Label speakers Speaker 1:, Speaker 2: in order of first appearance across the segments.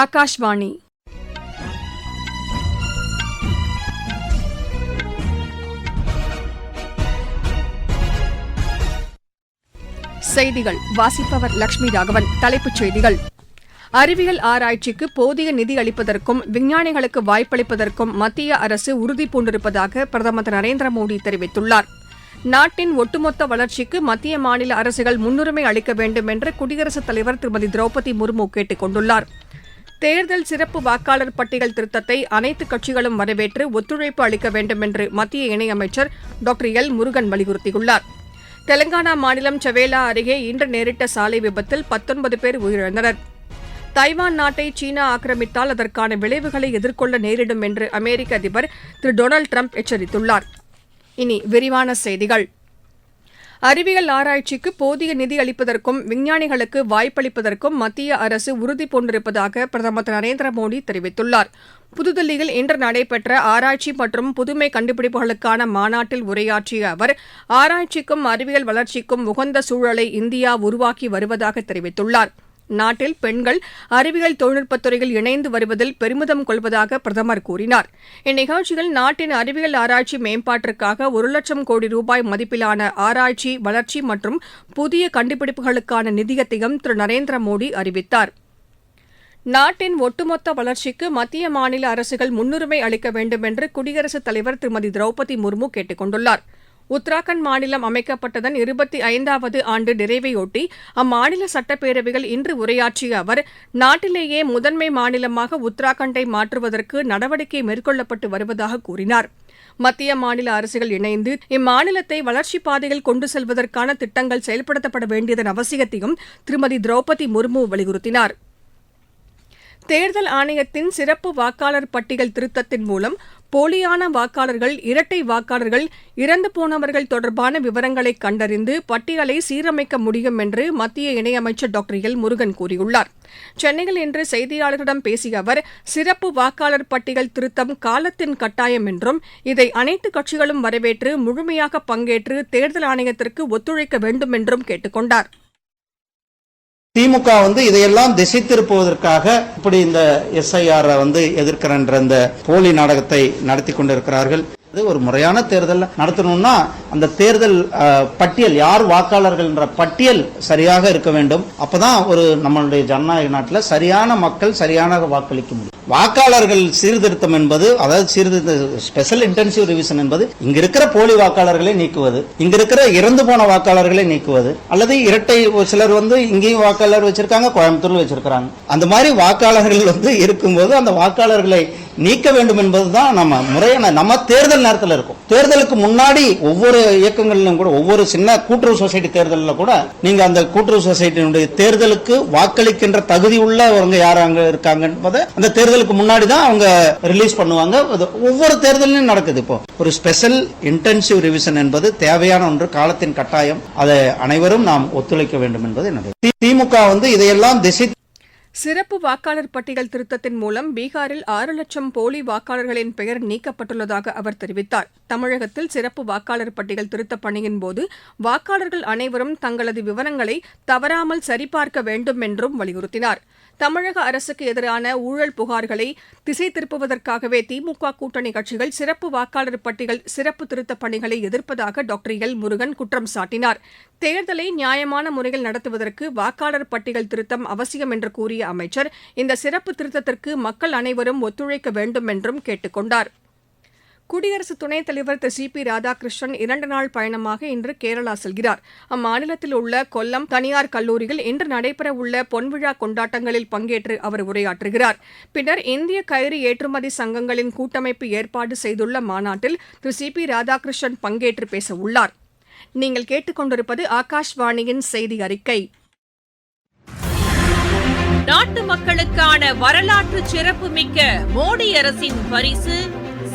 Speaker 1: ஆகாஷ்வாணி செய்திகள் வாசிப்பவர் லட்சுமி ராகவன் தலைப்புச் செய்திகள் அறிவியல் ஆராய்ச்சிக்கு போதிய நிதி அளிப்பதற்கும் விஞ்ஞானிகளுக்கு வாய்ப்பளிப்பதற்கும் மத்திய அரசு உறுதி பூண்டிருப்பதாக பிரதமர் திரு நரேந்திர மோடி தெரிவித்துள்ளார் நாட்டின் ஒட்டுமொத்த வளர்ச்சிக்கு மத்திய மாநில அரசுகள் முன்னுரிமை அளிக்க வேண்டும் என்று குடியரசுத் தலைவர் திருமதி திரௌபதி முர்மு கேட்டுக் கொண்டுள்ளாா் தேர்தல் சிறப்பு வாக்காளர் பட்டியல் திருத்தத்தை அனைத்து கட்சிகளும் வரவேற்று ஒத்துழைப்பு அளிக்க வேண்டும் என்று மத்திய இணையமைச்சர் டாக்டர் எல் முருகன் வலியுறுத்தியுள்ளார் தெலங்கானா மாநிலம் சவேலா அருகே இன்று நேரிட்ட சாலை விபத்தில் பத்தொன்பது பேர் உயிரிழந்தனர் தைவான் நாட்டை சீனா ஆக்கிரமித்தால் அதற்கான விளைவுகளை எதிர்கொள்ள நேரிடும் என்று அமெரிக்க அதிபர் திரு டொனால்டு டிரம்ப் எச்சரித்துள்ளார் இனி விரிவான செய்திகள் அறிவியல் ஆராய்ச்சிக்கு போதிய நிதி அளிப்பதற்கும் விஞ்ஞானிகளுக்கு வாய்ப்பளிப்பதற்கும் மத்திய அரசு உறுதி பூண்டிருப்பதாக பிரதமர் திரு நரேந்திர மோடி தெரிவித்துள்ளார் புதுதில்லியில் இன்று நடைபெற்ற ஆராய்ச்சி மற்றும் புதுமை கண்டுபிடிப்புகளுக்கான மாநாட்டில் உரையாற்றிய அவர் ஆராய்ச்சிக்கும் அறிவியல் வளர்ச்சிக்கும் உகந்த சூழலை இந்தியா உருவாக்கி வருவதாக தெரிவித்துள்ளாா் நாட்டில் பெண்கள் அறிவியல் தொழில்நுட்பத் துறையில் இணைந்து வருவதில் பெருமிதம் கொள்வதாக பிரதமர் கூறினார் இந்நிகழ்ச்சியில் நாட்டின் அறிவியல் ஆராய்ச்சி மேம்பாட்டிற்காக ஒரு லட்சம் கோடி ரூபாய் மதிப்பிலான ஆராய்ச்சி வளர்ச்சி மற்றும் புதிய கண்டுபிடிப்புகளுக்கான நிதியத்தையும் திரு நரேந்திர மோடி அறிவித்தார் நாட்டின் ஒட்டுமொத்த வளர்ச்சிக்கு மத்திய மாநில அரசுகள் முன்னுரிமை அளிக்க வேண்டும் என்று குடியரசுத் தலைவர் திருமதி திரௌபதி முர்மு கேட்டுக் கொண்டுள்ளாா் உத்தராகண்ட் மாநிலம் அமைக்கப்பட்டதன் இருபத்தி ஐந்தாவது ஆண்டு நிறைவையொட்டி அம்மாநில சட்டப்பேரவையில் இன்று உரையாற்றிய அவர் நாட்டிலேயே முதன்மை மாநிலமாக உத்தராகண்டை மாற்றுவதற்கு நடவடிக்கை மேற்கொள்ளப்பட்டு வருவதாக கூறினார் மத்திய மாநில அரசுகள் இணைந்து இம்மாநிலத்தை வளர்ச்சிப் பாதையில் கொண்டு செல்வதற்கான திட்டங்கள் செயல்படுத்தப்பட வேண்டியதன் அவசியத்தையும் திருமதி திரௌபதி முர்மு வலியுறுத்தினார் தேர்தல் ஆணையத்தின் சிறப்பு வாக்காளர் பட்டியல் திருத்தத்தின் மூலம் போலியான வாக்காளர்கள் இரட்டை வாக்காளர்கள் இறந்து போனவர்கள் தொடர்பான விவரங்களை கண்டறிந்து பட்டியலை சீரமைக்க முடியும் என்று மத்திய இணையமைச்சர் டாக்டர் எல் முருகன் கூறியுள்ளார் சென்னையில் இன்று செய்தியாளர்களிடம் பேசிய அவர் சிறப்பு வாக்காளர் பட்டியல் திருத்தம் காலத்தின் கட்டாயம் என்றும் இதை அனைத்து கட்சிகளும் வரவேற்று முழுமையாக பங்கேற்று தேர்தல் ஆணையத்திற்கு ஒத்துழைக்க வேண்டும் என்றும் கேட்டுக் கொண்டாா்
Speaker 2: திமுக வந்து இதையெல்லாம் திசை திருப்புவதற்காக இப்படி இந்த எஸ்ஐஆரை வந்து எதிர்க்கிறன்ற அந்த போலி நாடகத்தை நடத்தி கொண்டிருக்கிறார்கள் இது ஒரு முறையான தேர்தல் நடத்தணும்னா அந்த தேர்தல் பட்டியல் யார் வாக்காளர்கள் என்ற பட்டியல் சரியாக இருக்க வேண்டும் அப்பதான் ஒரு நம்மளுடைய ஜனநாயக நாட்டில் சரியான மக்கள் சரியான வாக்களிக்க முடியும் வாக்காளர்கள் சீர்திருத்தம் என்பது அதாவது சீர்திருத்த ஸ்பெஷல் இன்டென்சிவ் ரிவிஷன் என்பது இங்க இருக்கிற போலி வாக்காளர்களை நீக்குவது இங்க இருக்கிற இறந்து போன வாக்காளர்களை நீக்குவது அல்லது இரட்டை சிலர் வந்து இங்கேயும் வாக்காளர் வச்சிருக்காங்க கோயம்புத்தூர்ல வச்சிருக்காங்க அந்த மாதிரி வாக்காளர்கள் வந்து இருக்கும்போது அந்த வாக்காளர்களை நீக்க வேண்டும் என்பதுதான் நம்ம முறையான நம்ம தேர்தல் நேரத்தில் இருக்கும் தேர்தலுக்கு முன்னாடி ஒவ்வொரு ஒவ்வொரு இயக்கங்களிலும் கூட ஒவ்வொரு சின்ன கூட்டுறவு சொசைட்டி தேர்தலில் கூட நீங்க அந்த கூட்டுறவு சொசைட்டியினுடைய தேர்தலுக்கு வாக்களிக்கின்ற தகுதி உள்ளவங்க யார் அங்க இருக்காங்க என்பதை அந்த தேர்தலுக்கு முன்னாடி தான் அவங்க ரிலீஸ் பண்ணுவாங்க ஒவ்வொரு தேர்தலையும் நடக்குது இப்போ ஒரு ஸ்பெஷல் இன்டென்சிவ் ரிவிஷன் என்பது தேவையான ஒன்று காலத்தின் கட்டாயம் அதை அனைவரும் நாம் ஒத்துழைக்க வேண்டும் என்பது என்னுடைய திமுக வந்து இதையெல்லாம் திசை
Speaker 1: சிறப்பு வாக்காளர் பட்டியல் திருத்தத்தின் மூலம் பீகாரில் ஆறு லட்சம் போலி வாக்காளர்களின் பெயர் நீக்கப்பட்டுள்ளதாக அவர் தெரிவித்தார் தமிழகத்தில் சிறப்பு வாக்காளர் பட்டியல் திருத்தப் பணியின்போது வாக்காளர்கள் அனைவரும் தங்களது விவரங்களை தவறாமல் சரிபார்க்க வேண்டும் என்றும் வலியுறுத்தினாா் தமிழக அரசுக்கு எதிரான ஊழல் புகார்களை திசை திருப்புவதற்காகவே திமுக கூட்டணி கட்சிகள் சிறப்பு வாக்காளர் பட்டியல் சிறப்பு திருத்தப் பணிகளை எதிர்ப்பதாக டாக்டர் எல் முருகன் குற்றம் சாட்டினார் தேர்தலை நியாயமான முறையில் நடத்துவதற்கு வாக்காளர் பட்டியல் திருத்தம் அவசியம் என்று கூறிய அமைச்சர் இந்த சிறப்பு திருத்தத்திற்கு மக்கள் அனைவரும் ஒத்துழைக்க வேண்டும் என்றும் கேட்டுக் கொண்டாா் குடியரசு துணைத் தலைவர் திரு சி பி ராதாகிருஷ்ணன் இரண்டு நாள் பயணமாக இன்று கேரளா செல்கிறார் அம்மாநிலத்தில் உள்ள கொல்லம் தனியார் கல்லூரியில் இன்று நடைபெறவுள்ள பொன்விழா கொண்டாட்டங்களில் பங்கேற்று அவர் உரையாற்றுகிறார் பின்னர் இந்திய கயிறு ஏற்றுமதி சங்கங்களின் கூட்டமைப்பு ஏற்பாடு செய்துள்ள மாநாட்டில் திரு சி பி ராதாகிருஷ்ணன் பங்கேற்று பேசவுள்ளார் நீங்கள் கேட்டுக்கொண்டிருப்பது ஆகாஷ்வாணியின் செய்தி அறிக்கை
Speaker 3: நாட்டு மக்களுக்கான வரலாற்று சிறப்புமிக்க மோடி அரசின் பரிசு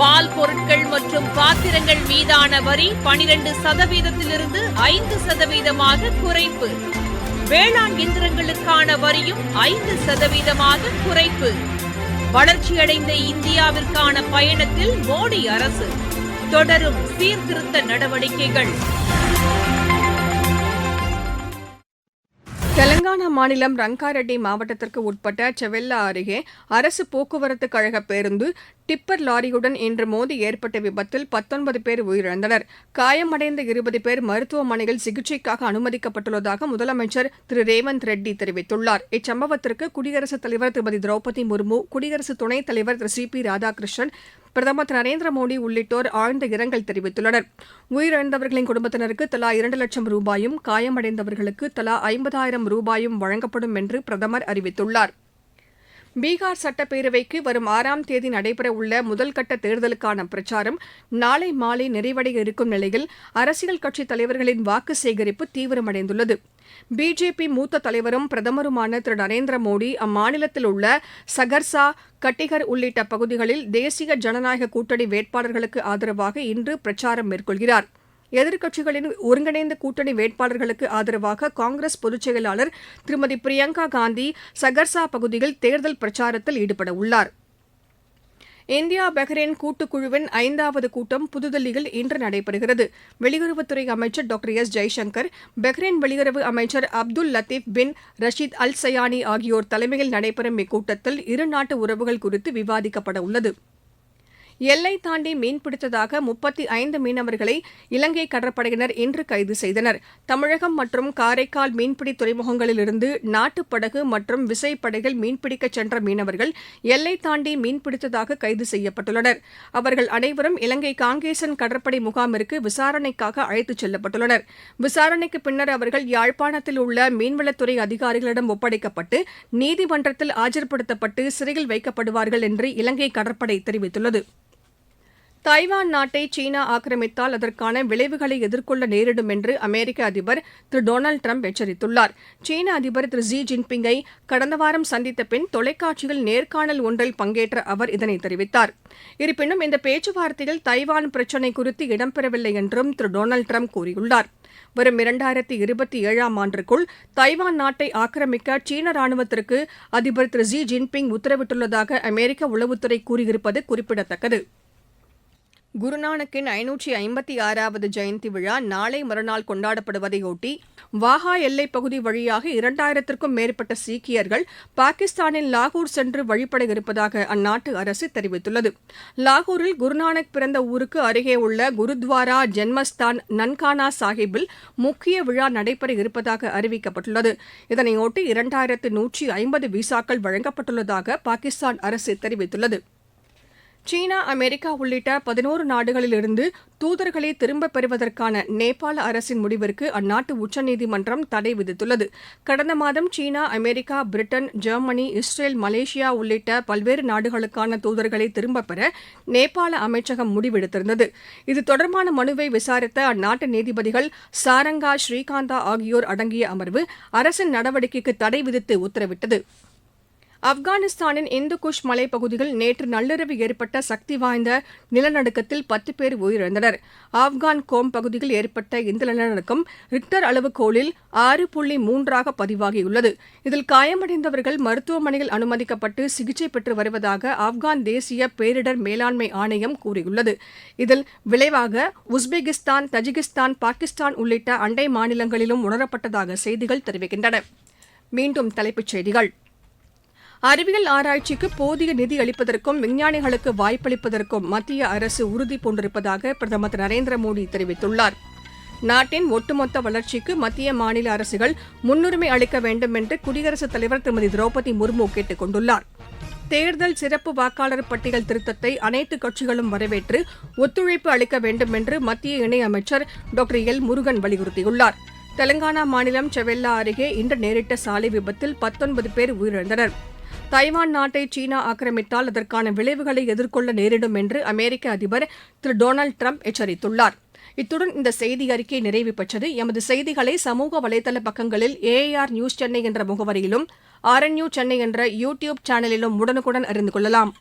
Speaker 3: பால் பொருட்கள் மற்றும் பாத்திரங்கள் மீதான வரி பனிரெண்டு சதவீதத்திலிருந்து ஐந்து சதவீதமாக குறைப்பு வேளாண் இயந்திரங்களுக்கான வரியும் ஐந்து சதவீதமாக குறைப்பு வளர்ச்சியடைந்த இந்தியாவிற்கான பயணத்தில் மோடி அரசு தொடரும் சீர்திருத்த நடவடிக்கைகள்
Speaker 1: தெலங்கானா மாநிலம் ரங்காரெட்டி மாவட்டத்திற்கு உட்பட்ட செவெல்லா அருகே அரசு போக்குவரத்து கழக பேருந்து டிப்பர் லாரியுடன் இன்று மோதி ஏற்பட்ட விபத்தில் பத்தொன்பது பேர் உயிரிழந்தனர் காயமடைந்த இருபது பேர் மருத்துவமனையில் சிகிச்சைக்காக அனுமதிக்கப்பட்டுள்ளதாக முதலமைச்சர் திரு ரேவந்த் ரெட்டி தெரிவித்துள்ளார் இச்சம்பவத்திற்கு குடியரசுத் தலைவர் திருமதி திரௌபதி முர்மு குடியரசு துணைத் தலைவர் திரு சி பி ராதாகிருஷ்ணன் பிரதமர் திரு நரேந்திர மோடி உள்ளிட்டோர் ஆழ்ந்த இரங்கல் தெரிவித்துள்ளனர் உயிரிழந்தவர்களின் குடும்பத்தினருக்கு தலா இரண்டு லட்சம் ரூபாயும் காயமடைந்தவர்களுக்கு தலா ஐம்பதாயிரம் ரூபாயும் வழங்கப்படும் என்று பிரதமர் அறிவித்துள்ளாா் பீகார் சட்டப்பேரவைக்கு வரும் ஆறாம் தேதி நடைபெறவுள்ள முதல்கட்ட தேர்தலுக்கான பிரச்சாரம் நாளை மாலை நிறைவடைய இருக்கும் நிலையில் அரசியல் கட்சித் தலைவர்களின் வாக்கு சேகரிப்பு தீவிரமடைந்துள்ளது பிஜேபி மூத்த தலைவரும் பிரதமருமான திரு நரேந்திர மோடி அம்மாநிலத்தில் உள்ள சகர்சா கட்டிகர் உள்ளிட்ட பகுதிகளில் தேசிய ஜனநாயக கூட்டணி வேட்பாளர்களுக்கு ஆதரவாக இன்று பிரச்சாரம் மேற்கொள்கிறாா் எதிர்க்கட்சிகளின் ஒருங்கிணைந்த கூட்டணி வேட்பாளர்களுக்கு ஆதரவாக காங்கிரஸ் பொதுச் செயலாளர் திருமதி பிரியங்கா காந்தி சகர்சா பகுதியில் தேர்தல் பிரச்சாரத்தில் ஈடுபட உள்ளார் இந்தியா பஹ்ரைன் கூட்டுக்குழுவின் ஐந்தாவது கூட்டம் புதுதில்லியில் இன்று நடைபெறுகிறது வெளியுறவுத்துறை அமைச்சர் டாக்டர் எஸ் ஜெய்சங்கர் பஹ்ரைன் வெளியுறவு அமைச்சர் அப்துல் லத்தீப் பின் ரஷீத் அல் சயானி ஆகியோர் தலைமையில் நடைபெறும் இக்கூட்டத்தில் இருநாட்டு உறவுகள் குறித்து விவாதிக்கப்பட உள்ளது எல்லை தாண்டி மீன்பிடித்ததாக முப்பத்தி ஐந்து மீனவர்களை இலங்கை கடற்படையினர் இன்று கைது செய்தனர் தமிழகம் மற்றும் காரைக்கால் மீன்பிடி துறைமுகங்களிலிருந்து நாட்டுப்படகு மற்றும் விசைப்படகில் மீன்பிடிக்கச் சென்ற மீனவர்கள் எல்லை தாண்டி மீன்பிடித்ததாக கைது செய்யப்பட்டுள்ளனர் அவர்கள் அனைவரும் இலங்கை காங்கேசன் கடற்படை முகாமிற்கு விசாரணைக்காக அழைத்துச் செல்லப்பட்டுள்ளனர் விசாரணைக்கு பின்னர் அவர்கள் யாழ்ப்பாணத்தில் உள்ள மீன்வளத்துறை அதிகாரிகளிடம் ஒப்படைக்கப்பட்டு நீதிமன்றத்தில் ஆஜர்படுத்தப்பட்டு சிறையில் வைக்கப்படுவார்கள் என்று இலங்கை கடற்படை தெரிவித்துள்ளது தாய்வான் நாட்டை சீனா ஆக்கிரமித்தால் அதற்கான விளைவுகளை எதிர்கொள்ள நேரிடும் என்று அமெரிக்க அதிபர் திரு டொனால்டு டிரம்ப் எச்சரித்துள்ளார் சீன அதிபர் திரு ஜி ஜின்பிங்கை கடந்த வாரம் சந்தித்த பின் தொலைக்காட்சியில் நேர்காணல் ஒன்றில் பங்கேற்ற அவர் இதனை தெரிவித்தார் இருப்பினும் இந்த பேச்சுவார்த்தையில் தைவான் பிரச்சினை குறித்து இடம்பெறவில்லை என்றும் திரு டொனால்டு டிரம்ப் கூறியுள்ளார் வரும் இரண்டாயிரத்தி இருபத்தி ஏழாம் ஆண்டிற்குள் தைவான் நாட்டை ஆக்கிரமிக்க சீன ராணுவத்திற்கு அதிபர் திரு ஜி ஜின்பிங் உத்தரவிட்டுள்ளதாக அமெரிக்க உளவுத்துறை கூறியிருப்பது குறிப்பிடத்தக்கது குருநானக்கின் ஐநூற்றி ஐம்பத்தி ஆறாவது ஜெயந்தி விழா நாளை மறுநாள் கொண்டாடப்படுவதையொட்டி வாகா எல்லைப் பகுதி வழியாக இரண்டாயிரத்திற்கும் மேற்பட்ட சீக்கியர்கள் பாகிஸ்தானின் லாகூர் சென்று வழிபட இருப்பதாக அந்நாட்டு அரசு தெரிவித்துள்ளது லாகூரில் குருநானக் பிறந்த ஊருக்கு அருகே உள்ள குருத்வாரா ஜென்மஸ்தான் நன்கானா சாஹிப்பில் முக்கிய விழா நடைபெற இருப்பதாக அறிவிக்கப்பட்டுள்ளது இதனையொட்டி இரண்டாயிரத்து நூற்றி ஐம்பது விசாக்கள் வழங்கப்பட்டுள்ளதாக பாகிஸ்தான் அரசு தெரிவித்துள்ளது சீனா அமெரிக்கா உள்ளிட்ட பதினோரு நாடுகளிலிருந்து தூதர்களை திரும்பப் பெறுவதற்கான நேபாள அரசின் முடிவிற்கு அந்நாட்டு உச்சநீதிமன்றம் தடை விதித்துள்ளது கடந்த மாதம் China America Britain Germany Israel Malaysia உள்ளிட்ட பல்வேறு நாடுகளுக்கான தூதர்களை திரும்பப் பெற நேபாள அமைச்சகம் முடிவெடுத்திருந்தது இது தொடர்பான மனுவை விசாரித்த அந்நாட்டு நீதிபதிகள் சாரங்கா ஸ்ரீகாந்தா ஆகியோர் அடங்கிய அமர்வு அரசின் நடவடிக்கைக்கு தடை விதித்து உத்தரவிட்டது ஆப்கானிஸ்தானின் இந்து குஷ் மலைப்பகுதியில் நேற்று நள்ளிரவு ஏற்பட்ட சக்தி வாய்ந்த நிலநடுக்கத்தில் பத்து பேர் உயிரிழந்தனர் ஆப்கான் கோம் பகுதியில் ஏற்பட்ட இந்த நிலநடுக்கம் ரிக்டர் அளவுகோலில் ஆறு புள்ளி மூன்றாக பதிவாகியுள்ளது இதில் காயமடைந்தவர்கள் மருத்துவமனையில் அனுமதிக்கப்பட்டு சிகிச்சை பெற்று வருவதாக ஆப்கான் தேசிய பேரிடர் மேலாண்மை ஆணையம் கூறியுள்ளது இதில் விளைவாக உஸ்பெகிஸ்தான் தஜிகிஸ்தான் பாகிஸ்தான் உள்ளிட்ட அண்டை மாநிலங்களிலும் உணரப்பட்டதாக செய்திகள் தெரிவிக்கின்றன மீண்டும் தலைப்புச் செய்திகள் அறிவியல் ஆராய்ச்சிக்கு போதிய நிதி அளிப்பதற்கும் விஞ்ஞானிகளுக்கு வாய்ப்பளிப்பதற்கும் மத்திய அரசு உறுதி பூண்டிருப்பதாக பிரதமர் திரு நரேந்திர மோடி தெரிவித்துள்ளார் நாட்டின் ஒட்டுமொத்த வளர்ச்சிக்கு மத்திய மாநில அரசுகள் முன்னுரிமை அளிக்க வேண்டும் என்று குடியரசுத் தலைவர் திருமதி திரௌபதி முர்மு கேட்டுக் கொண்டுள்ளார் தேர்தல் சிறப்பு வாக்காளர் பட்டியல் திருத்தத்தை அனைத்து கட்சிகளும் வரவேற்று ஒத்துழைப்பு அளிக்க வேண்டும் என்று மத்திய இணையமைச்சர் டாக்டர் எல் முருகன் வலியுறுத்தியுள்ளார் தெலங்கானா மாநிலம் செவெல்லா அருகே இன்று நேரிட்ட சாலை விபத்தில் பத்தொன்பது பேர் உயிரிழந்தனா் தைவான் நாட்டை சீனா ஆக்கிரமித்தால் அதற்கான விளைவுகளை எதிர்கொள்ள நேரிடும் என்று அமெரிக்க அதிபர் திரு டொனால்டு ட்ரம்ப் எச்சரித்துள்ளார் இத்துடன் இந்த செய்தி அறிக்கை நிறைவு பெற்றது எமது செய்திகளை சமூக வலைதள பக்கங்களில் ஏஆர் நியூஸ் சென்னை என்ற முகவரியிலும் ஆர் சென்னை என்ற யூ டியூப் சேனலிலும் உடனுக்குடன் அறிந்து கொள்ளலாம்